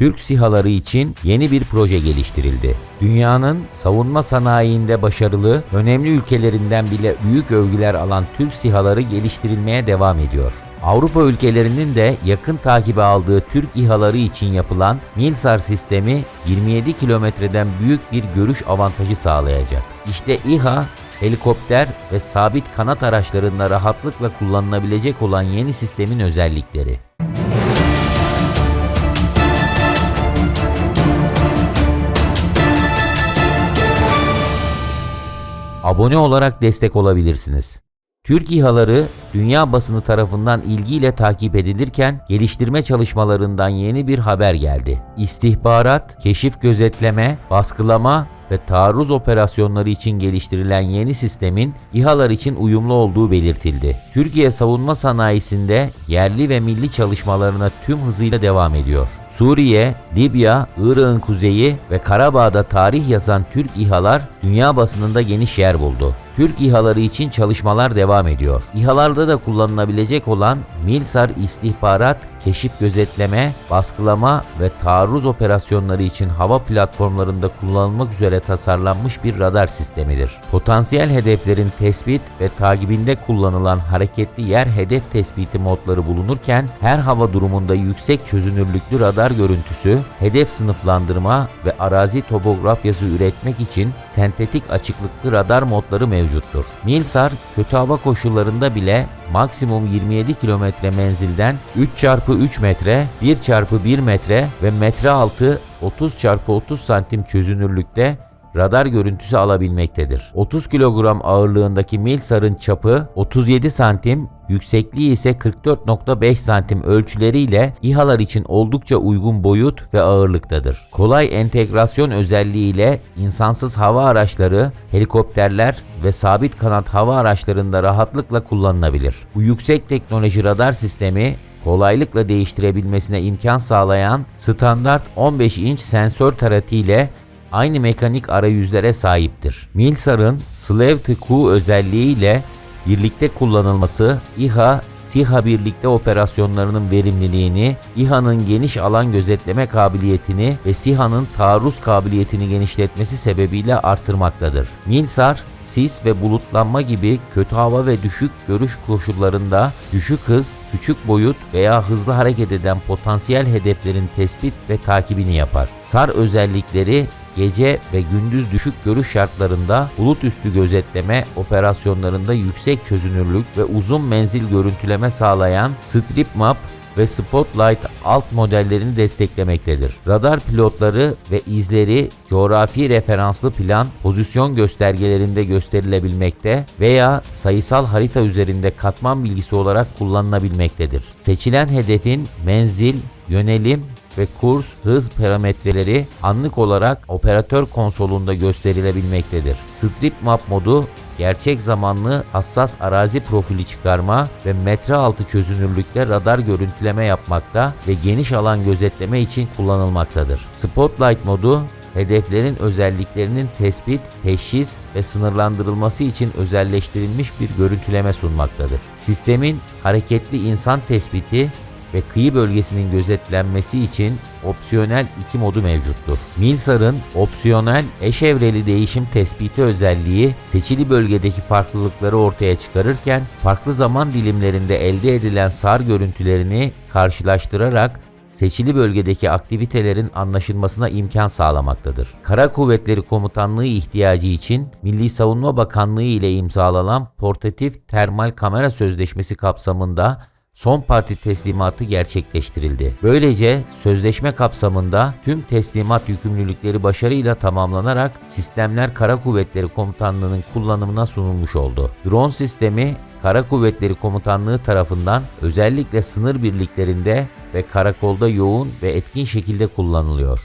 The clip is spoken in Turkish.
Türk SİHA'ları için yeni bir proje geliştirildi. Dünyanın savunma sanayiinde başarılı, önemli ülkelerinden bile büyük övgüler alan Türk SİHA'ları geliştirilmeye devam ediyor. Avrupa ülkelerinin de yakın takibe aldığı Türk İHA'ları için yapılan Milsar sistemi 27 kilometreden büyük bir görüş avantajı sağlayacak. İşte İHA, helikopter ve sabit kanat araçlarında rahatlıkla kullanılabilecek olan yeni sistemin özellikleri. Abone olarak destek olabilirsiniz. Türk İHA'ları dünya basını tarafından ilgiyle takip edilirken geliştirme çalışmalarından yeni bir haber geldi. İstihbarat, keşif gözetleme, baskılama ve taarruz operasyonları için geliştirilen yeni sistemin İHA'lar için uyumlu olduğu belirtildi. Türkiye savunma sanayisinde yerli ve milli çalışmalarına tüm hızıyla devam ediyor. Suriye, Libya, Irak'ın kuzeyi ve Karabağ'da tarih yazan Türk İHA'lar dünya basınında geniş yer buldu. Türk İHA'ları için çalışmalar devam ediyor. İHA'larda da kullanılabilecek olan Milsar istihbarat, keşif gözetleme, baskılama ve taarruz operasyonları için hava platformlarında kullanılmak üzere tasarlanmış bir radar sistemidir. Potansiyel hedeflerin tespit ve takibinde kullanılan hareketli yer hedef tespiti modları bulunurken her hava durumunda yüksek çözünürlüklü radar görüntüsü, hedef sınıflandırma ve arazi topografyası üretmek için sentetik açıklıklı radar modları mevcuttur. Milsar kötü hava koşullarında bile maksimum 27 kilometre menzilden 3 çarpı 3 metre, 1 çarpı 1 metre ve metre altı 30 çarpı 30 santim çözünürlükte radar görüntüsü alabilmektedir. 30 kilogram ağırlığındaki Milsar'ın çapı 37 santim, yüksekliği ise 44.5 santim ölçüleriyle İHA'lar için oldukça uygun boyut ve ağırlıktadır. Kolay entegrasyon özelliğiyle insansız hava araçları, helikopterler ve sabit kanat hava araçlarında rahatlıkla kullanılabilir. Bu yüksek teknoloji radar sistemi kolaylıkla değiştirebilmesine imkan sağlayan standart 15 inç sensör taratiyle aynı mekanik arayüzlere sahiptir. Milsar'ın Slave to Q özelliğiyle birlikte kullanılması İHA SİHA birlikte operasyonlarının verimliliğini, İHA'nın geniş alan gözetleme kabiliyetini ve SİHA'nın taarruz kabiliyetini genişletmesi sebebiyle artırmaktadır. Milsar, sis ve bulutlanma gibi kötü hava ve düşük görüş koşullarında düşük hız, küçük boyut veya hızlı hareket eden potansiyel hedeflerin tespit ve takibini yapar. SAR özellikleri gece ve gündüz düşük görüş şartlarında bulut üstü gözetleme operasyonlarında yüksek çözünürlük ve uzun menzil görüntüleme sağlayan Strip Map ve Spotlight alt modellerini desteklemektedir. Radar pilotları ve izleri coğrafi referanslı plan pozisyon göstergelerinde gösterilebilmekte veya sayısal harita üzerinde katman bilgisi olarak kullanılabilmektedir. Seçilen hedefin menzil, yönelim ve kurs hız parametreleri anlık olarak operatör konsolunda gösterilebilmektedir. Strip Map modu gerçek zamanlı hassas arazi profili çıkarma ve metre altı çözünürlükte radar görüntüleme yapmakta ve geniş alan gözetleme için kullanılmaktadır. Spotlight modu hedeflerin özelliklerinin tespit, teşhis ve sınırlandırılması için özelleştirilmiş bir görüntüleme sunmaktadır. Sistemin hareketli insan tespiti ve kıyı bölgesinin gözetlenmesi için opsiyonel iki modu mevcuttur. Milsar'ın opsiyonel eş evreli değişim tespiti özelliği seçili bölgedeki farklılıkları ortaya çıkarırken farklı zaman dilimlerinde elde edilen SAR görüntülerini karşılaştırarak seçili bölgedeki aktivitelerin anlaşılmasına imkan sağlamaktadır. Kara Kuvvetleri Komutanlığı ihtiyacı için Milli Savunma Bakanlığı ile imzalanan portatif termal kamera sözleşmesi kapsamında son parti teslimatı gerçekleştirildi. Böylece sözleşme kapsamında tüm teslimat yükümlülükleri başarıyla tamamlanarak sistemler Kara Kuvvetleri Komutanlığı'nın kullanımına sunulmuş oldu. Drone sistemi Kara Kuvvetleri Komutanlığı tarafından özellikle sınır birliklerinde ve karakolda yoğun ve etkin şekilde kullanılıyor.